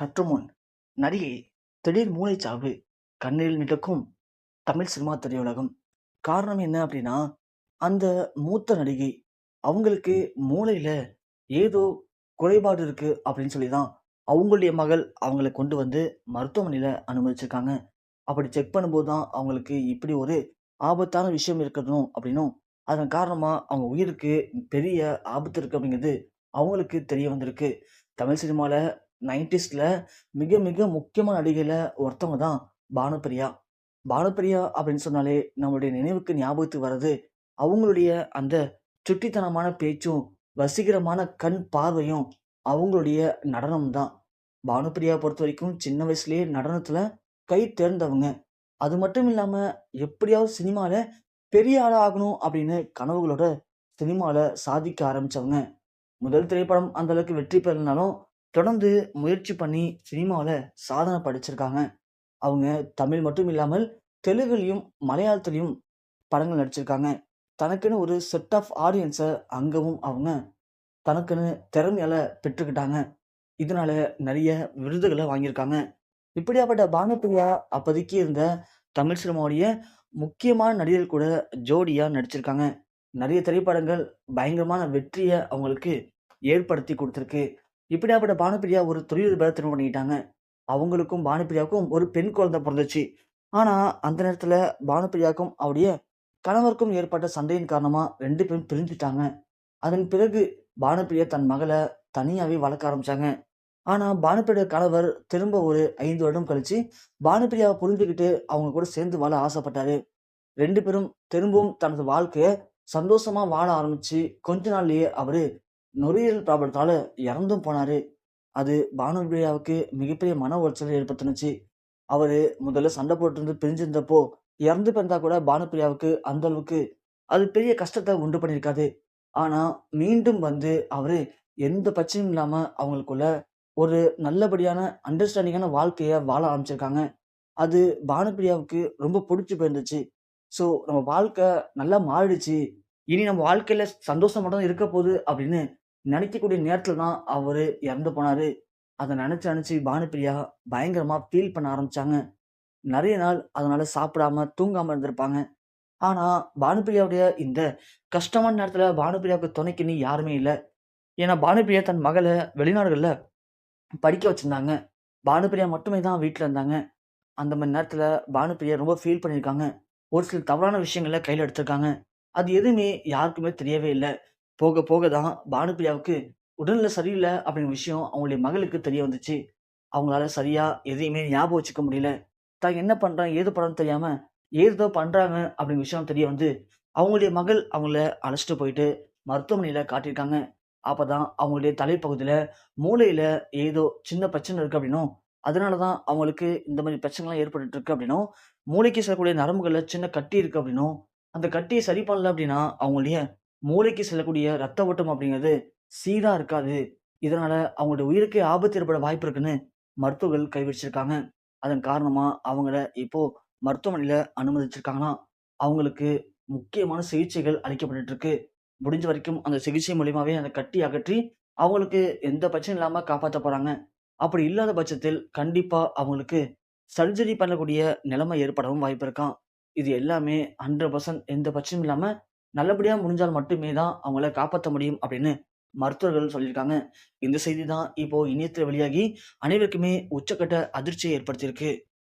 சற்று முன் நடிகை திடீர் மூளைச்சாவு கண்ணீரில் மிதக்கும் தமிழ் சினிமா திரையுலகம். காரணம் என்ன அப்படின்னா அந்த மூத்த நடிகை அவங்களுக்கு மூளையில் ஏதோ குறைபாடு இருக்கு அப்படின்னு சொல்லி தான் அவங்களுடைய மகள் அவங்கள கொண்டு வந்து மருத்துவமனையில் அனுமதிச்சிருக்காங்க. அப்படி செக் பண்ணும்போது தான் அவங்களுக்கு இப்படி ஒரு ஆபத்தான விஷயம் இருக்கணும் அப்படின்னும் அதன் காரணமாக அவங்க உயிருக்கு பெரிய ஆபத்து இருக்கு அப்படிங்கிறது அவங்களுக்கு தெரிய வந்திருக்கு. தமிழ் சினிமாவில் நைன்டிஸில் மிக மிக முக்கியமான நடிகையில் ஒருத்தவங்க தான் பானுப்பிரியா. பானுப்பிரியா அப்படின்னு சொன்னாலே நம்மளுடைய நினைவுக்கு ஞாபகத்துக்கு வர்றது அவங்களுடைய அந்த சுட்டித்தனமான பேச்சும் வசீகரமான கண் பார்வையும் அவங்களுடைய நடனம் தான். பானுப்பிரியா பொறுத்த வரைக்கும் சின்ன வயசுலேயே நடனத்தில் கை தேர்ந்தவங்க. அது மட்டும் இல்லாமல் எப்படியாவது சினிமாவில் பெரிய ஆளாக ஆகணும் அப்படின்னு கனவுகளோட சினிமாவில் சாதிக்க ஆரம்பித்தவங்க முதல் திரைப்படம் அந்தளவுக்கு வெற்றி பெறலனாலும் தொடர்ந்து முயற்சி பண்ணி சினிமாவில் சாதனை படைச்சிருக்காங்க. அவங்க தமிழ் மட்டும் இல்லாமல் தெலுங்குலையும் மலையாளத்துலேயும் படங்கள் நடிச்சிருக்காங்க. தனக்குன்னு ஒரு செட் ஆஃப் ஆடியன்ஸை அங்கவும் அவங்க தனக்குன்னு திறமையால பெற்றுக்கிட்டாங்க. இதனால நிறைய விருதுகளை வாங்கியிருக்காங்க. இப்படியாப்பட்ட பானுப்பிரியா அப்போதைக்கு இருந்த தமிழ் சினிமாவுடைய முக்கியமான நடிகர் கூட ஜோடியாக நடிச்சிருக்காங்க. நிறைய திரைப்படங்கள் பயங்கரமான வெற்றியை அவங்களுக்கு ஏற்படுத்தி கொடுத்துருக்கு. இப்படியாப்பட்ட பானுப்பிரியா ஒரு தொழிலதிபரை திருமணம் பண்ணிக்கிட்டாங்க. அவங்களுக்கும் பானுப்பிரியாவுக்கும் ஒரு பெண் குழந்தை பிறந்துச்சு. ஆனால் அந்த நேரத்தில் பானுப்பிரியாவுக்கும் அவருடைய கணவருக்கும் ஏற்பட்ட சண்டையின் காரணமாக ரெண்டு பேரும் பிரிஞ்சுட்டாங்க. அதன் பிறகு பானுப்பிரியா தன் மகளை தனியாகவே வளர்க்க ஆரம்பித்தாங்க ஆனால் பானுப்பிரியா கணவர் திரும்ப ஒரு ஐந்து வருடம் கழிச்சு பானுப்பிரியாவை புரிஞ்சுக்கிட்டு அவங்க கூட சேர்ந்து வாழ ஆசைப்பட்டாரு. ரெண்டு பேரும் திரும்பவும் தனது வாழ்க்கையை சந்தோஷமாக வாழ ஆரம்பித்து கொஞ்ச நாள்லேயே அவர் நுரையீரல் ப்ராப்ளத்தால் இறந்தும் போனாரு. அது பானுபிரியாவுக்கு மிகப்பெரிய மன உளைச்சலை ஏற்படுத்துனுச்சு. அவர் முதல்ல சண்டை போட்டு பிரிஞ்சிருந்தப்போ இறந்து பிறந்தா கூட பானுப்பிரியாவுக்கு அந்த அளவுக்கு அது பெரிய கஷ்டத்தை உண்டு பண்ணியிருக்காது. ஆனால் மீண்டும் வந்து அவர் எந்த பிரச்சனையும் இல்லாமல் அவங்களுக்குள்ள ஒரு நல்லபடியான அண்டர்ஸ்டாண்டிங்கான வாழ்க்கையை வாழ ஆரம்பிச்சிருக்காங்க. அது பானுப்பிரியாவுக்கு ரொம்ப பிடிச்சி போயிருந்துச்சு. ஸோ நம்ம வாழ்க்கை நல்லா மாறிடுச்சு. இனி நம்ம வாழ்க்கையில் சந்தோஷம் மட்டும் இருக்க போகுது அப்படின்னு நினைக்கக்கூடிய நேரத்தில் தான் அவர் இறந்து போனார். அதை நினச்சி நினச்சி பானுப்பிரியா பயங்கரமாக ஃபீல் பண்ண ஆரம்பித்தாங்க நிறைய நாள் அதனால் சாப்பிடாம தூங்காமல் இருந்திருப்பாங்க. ஆனால் பானுப்பிரியாவுடைய இந்த கஷ்டமான நேரத்தில் பானுப்பிரியாவுக்கு துணைக்குன்னு யாருமே இல்லை. ஏன்னா பானுப்பிரியா தன் மகளை வெளிநாடுகளில் படிக்க வச்சுருந்தாங்க. பானுப்பிரியா மட்டுமே தான் வீட்டில் இருந்தாங்க. அந்த மாதிரி நேரத்தில் பானுப்பிரியா ரொம்ப ஃபீல் பண்ணியிருக்காங்க. ஒரு சில தவறான விஷயங்களை கையில் எடுத்திருக்காங்க. அது எதுவுமே யாருக்குமே தெரியவே இல்லை. போக போக தான் பானுப்பிரியாவுக்கு உடல்நிலை சரியில்லை அப்படிங்கிற விஷயம் அவங்களுடைய மகளுக்கு தெரிய வந்துச்சு. அவங்களால சரியா எதையுமே ஞாபகம் வச்சுக்க முடியல. தான் என்ன பண்றாங்க ஏது பண்றோம்னு தெரியாம ஏதோ பண்றாங்க அப்படிங்கிற விஷயம் தெரிய வந்து அவங்களுடைய மகள் அவங்கள அழைச்சிட்டு போயிட்டு மருத்துவமனையில காட்டியிருக்காங்க. அப்பதான் அவங்களுடைய தலைப்பகுதியில மூளையில ஏதோ சின்ன பிரச்சனை இருக்கு அப்படின்னும் அதனாலதான் அவங்களுக்கு இந்த மாதிரி பிரச்சனைலாம் ஏற்பட்டு இருக்கு அப்படின்னும் மூளைக்கு செல்லக்கூடிய நரம்புகளில் சின்ன கட்டி இருக்கு அப்படின்னும் அந்த கட்டியை சரி பண்ணல அப்படின்னா அவங்களுடைய மூளைக்கு செல்லக்கூடிய ரத்த ஓட்டம் அப்படிங்கிறது சீராக இருக்காது. இதனால் அவங்களுடைய உயிருக்கே ஆபத்து ஏற்பட வாய்ப்பு இருக்குன்னு மருத்துவர்கள் கைவிரிச்சிருக்காங்க. அதன் காரணமாக அவங்கள இப்போ மருத்துவமனையில் அனுமதிச்சிருக்காங்கன்னா அவங்களுக்கு முக்கியமான சிகிச்சைகள் அளிக்கப்பட்டுட்டு இருக்கு முடிஞ்ச வரைக்கும் அந்த சிகிச்சை மூலியமாகவே அந்த கட்டி அகற்றி அவங்களுக்கு எந்த பிரச்சனையும் இல்லாமல் காப்பாற்ற போகிறாங்க அப்படி இல்லாத பட்சத்தில் கண்டிப்பாக அவங்களுக்கு சர்ஜரி பண்ணக்கூடிய நிலைமை ஏற்படவும் வாய்ப்பு இருக்காம். இது எல்லாமே ஹண்ட்ரட் பர்சன்ட் எந்த பட்சமும் இல்லாமல் நல்லபடியாக முடிஞ்சால் மட்டுமே தான் அவங்கள காப்பாற்ற முடியும் அப்படின்னு மருத்துவர்கள் சொல்லியிருக்காங்க. இந்த செய்தி தான் இப்போ இணையத்தில் வெளியாகி அனைவருக்குமே உச்சக்கட்ட அதிர்ச்சியை ஏற்படுத்தியிருக்கு.